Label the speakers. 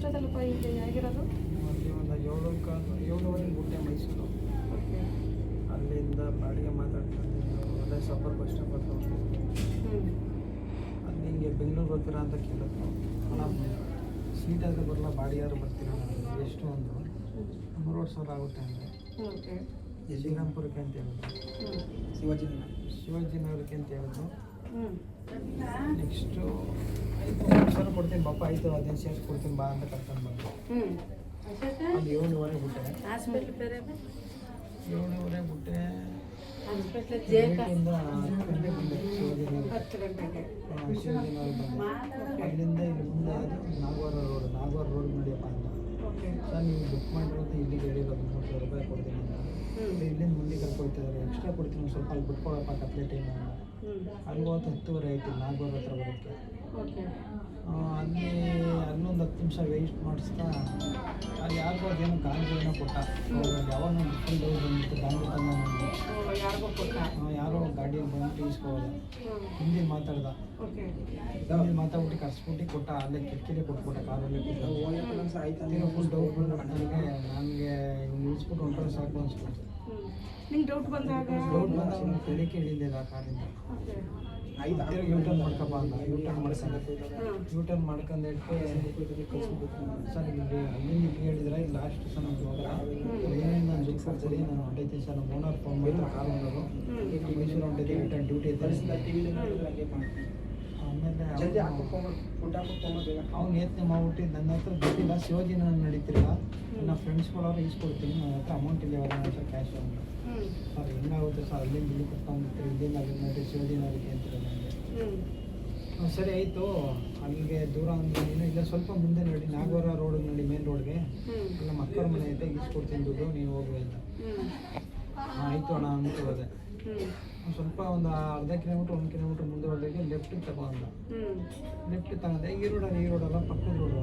Speaker 1: ಎಷ್ಟೊತ್ತಲ್ಲಪ್ಪ ಇಲ್ಲಿ
Speaker 2: ಹೇಗಿರೋದು ಒಂದು ಏಳು ಕಾಲು ಏಳುವರೆಗೆ ಬಿಟ್ಟೆ ಮೈಸೂರು. ಅಲ್ಲಿಂದ ಬಾಡಿಗೆ ಮಾತಾಡ್ಕೊಂಡು ಅದೇ ಸಫರ್ ಬಸ್ ಹತ್ರ ಹೋಗ್ತಿದ್ದೆ. ಅಲ್ಲಿ ಹಿಂಗೆ ಬೆಂಗಳೂರು ಬರ್ತೀರಾ ಅಂತ ಕೇಳಿದ್ರು ಸೀಟ್ ಆದರೆ ಬರಲ್ಲ ಬಾಡಿಗಾರು ಬರ್ತೀರಾ ಎಷ್ಟು ಒಂದು ಮೂರುವರೆ ಸಾವಿರ ಆಗುತ್ತೆ ಅಂದರೆ. ಶ್ರೀರಾಮ್ಪುರಕ್ಕೆ ಅಂತ ಹೇಳಿದ್ರು.
Speaker 1: ಶಿವಾಜಿ
Speaker 2: ಶಿವಾಜಿ ಶಿವಾಜಿನಗರಕ್ಕೆ ಅಂತ ಹೇಳಿದ್ರು. ನೆಕ್ಸ್ಟು ಐದು ಸಾವಿರ ಕೊಡ್ತೀನಿ ಬಪ್ಪ ಆಯಿತು ಹದಿನೈದು ಸೇರ್ಸಿ ಕೊಡ್ತೀನಿ ಬಾ ಅಂತ ಕರ್ಕೊಂಡು ಬರ್ತೀನಿ
Speaker 1: ಹ್ಞೂ
Speaker 2: ಅಲ್ಲಿ ಏಳುವರೆ ಬಿಟ್ಟೆ.
Speaker 1: ಹಾಸ್ಪಿಟ್ಲ್ ಬೇರೆ
Speaker 2: ಏಳುವರೆ ಬಿಟ್ಟೆ. ಬಂದೆ. ಬಂದೆ. ಅಲ್ಲಿಂದ ಇಲ್ಲಿ ಮುಂದೆ ನಾಗವಾರ ರೋಡ್ ನಾಗವಾರ ರೋಡ್ ನಡಿಯಪ್ಪ ಅಂತ ಸರ್ ನೀವು ಬುಕ್ ಮಾಡಿರೋದು ಇಲ್ಲಿಗೆ ಹೇಳಿರೋದು ಮೂವತ್ತು ಸಾವಿರ ರೂಪಾಯಿ ಕೊಡ್ತೀನಿ ಅಂತ. ಇಲ್ಲಿಂದ ಎಕ್ಸ್ಟ್ರಾ ಕೊಡ್ತೀನಿ ಒಂದು ಸ್ವಲ್ಪ ಅಲ್ಲಿ ಬಿಟ್ಕೊಳಪ್ಪ ಕತ್ಲೆ ಅಲ್ಲಿ ಹೋದ ಹತ್ತುವರೆ ಆಯ್ತು ನಾಗೋರ್ ಹತ್ರ ಬರೋಕ್ಕೆ ಅಲ್ಲಿ ಹನ್ನೊಂದು ಹತ್ತು ನಿಮಿಷ ವೇಸ್ಟ್ ಮಾಡಿಸ್ತಾ ಅಲ್ಲಿ ಯಾರಿಗೋ ಅದೇನು ಗಾಂಜಿ ಏನೋ ಕೊಟ್ಟ ಯಾವಾಗ ಫುಲ್ ಡೌಸ್ ಬಂದಿತ್ತು
Speaker 1: ಯಾರಿಗೋ ಕೊಟ್ಟ?
Speaker 2: ಯಾರೋ ಗಾಡಿಯಲ್ಲಿ ಬಂದು
Speaker 1: ಹ್ಞೂ
Speaker 2: ಹಿಂದಿ ಮಾತಾಡ್ದ.
Speaker 1: ಓಕೆ
Speaker 2: ಹಿಂದಿ ಮಾತಾಡ್ಬಿಟ್ಟು ಕರ್ಸ್ಬಿಟ್ಟು ಕೊಟ್ಟ ಅಲ್ಲೇ ಕಿಟಕಿಲೇ ಕೊಟ್ಬಿಟ್ಟ ಕಾರಲ್ಲೇ ಕೂತ್ಕೊಂಡು ಫುಲ್ ಡೌಟ್ ಬಂದು ನನಗೆ ನನಗೆ ಇಳಿಸ್ಬಿಟ್ಟು ಹೊಂಟರೆ ಸಾಕು ಅನ್ಸ್ಬಿಟ್ಟು
Speaker 1: ನಿಂಗೆ ಡೌಟ್ ಬಂದಾಗ?
Speaker 2: ಡೌಟ್ ಬಂದಾಗ ಅವ್ನು ತಲೆಗೆ ಇಳಿಲಿಲ್ಲ ಆ ಕಾರಿಂದ.
Speaker 1: ಓಕೆ.
Speaker 2: ಯೂ ಟರ್ನ್ ಮಾಡ್ಕಪ್ಪ ಅಂತ. ಯೂ ಟರ್ನ್
Speaker 1: ಹಾಂ
Speaker 2: ಯೂ ಟರ್ನ್ ಮಾಡ್ಕೊಂಡು ಸರ್ ಇಲ್ಲಿ ಅಲ್ಲಿ ಇಲ್ಲಿ ಹೇಳಿದ್ರೆ? ಇಲ್ಲಿ ಲಾಸ್ಟ್ ಸರ್ ನಮ್ಗೆ ಹೋಗಲ್ಲ ಏನೇನು ನಾನು ದುಡ್ಡು ಕೊಡ್ತೀರಿ ನಾನು ಹೊಂಟೈತೆ ಸರ್ ನಮ್ಮ ಓನರ್ ಫೋನ್ ಮಾಡಿದ್ರೆ ಕಾರ್ ಹೊಂಡೋದು ಮೈಸೂರು ಹೊಂಟೈತೆ ಡ್ಯೂಟಿ ಐತೆ ಆಮೇಲೆ ಅವ್ನು ಯತ್ನೆ ಮಾಡ್ಬಿಟ್ಟು ನನ್ನ ಹತ್ರ ದುಡ್ಡಿಲ್ಲ ಶಿವಾಜಿನ ನಡೀತಿರಲ್ಲ ನನ್ನ ಫ್ರೆಂಡ್ಸ್ಗಳವ್ರು ಇಸ್ಕೊಡ್ತೀನಿ ನನ್ನ ಹತ್ರ ಅಮೌಂಟ್ ಇಲ್ಲ ಅವ್ರ ಹತ್ರ ಕ್ಯಾಶ್ ಅಂತ ಸರ್ ಹೆಂಗಾಗುತ್ತೆ ಸರ್ ಅಲ್ಲಿಂದ ಇಲ್ಲಿ ಕೊಟ್ಕೊಂಡ್ಬಿಟ್ಟು ಇಲ್ಲಿಂದ ಅಲ್ಲಿಂದ ನೋಡಿ ಶಿವಾಜಿನಗರಕ್ಕೆ ಅಂತೀರ ನನಗೆ
Speaker 1: ಹ್ಞೂ
Speaker 2: ಹ್ಮ್, ಸರಿ ಆಯಿತು. ಅಲ್ಲಿಗೆ ದೂರ ಅಂದ್ರೆ ನೀನು ಇಲ್ಲ. ಸ್ವಲ್ಪ ಮುಂದೆ ನೋಡಿ ನಾಗವರ ರೋಡ್ ನೋಡಿ ಮೇನ್ ರೋಡ್ಗೆ ನಮ್ಮ ಅಕ್ಕರ ಮನೆ ಐತೆ ಈಸ್ಕೊಡ್ತೀನಿ ದುಡ್ಡು ನೀವು ಹೋಗು ಅಂತ. ಆಯಿತು ಅಣ್ಣ ಅಂದ್ಬಿಟ್ಟು ಹೋದೆ ಸ್ವಲ್ಪ ಒಂದು ಅರ್ಧ ಕಿಲೋಮೀಟ್ರ್ ಒಂದು ಕಿಲೋಮೀಟ್ರ್ ಮುಂದೆ ಹೋದಾಗ ಲೆಫ್ಟಿಗೆ ತಗೊಂಡ.
Speaker 1: ಲೆಫ್ಟಿಗೆ
Speaker 2: ಲೆಫ್ಟ್ ತಗೊಂಡೆ. ಈ ರೋಡಲ್ಲ ಈ ರೋಡಲ್ಲ ಪಕ್ಕದ ರೋಡು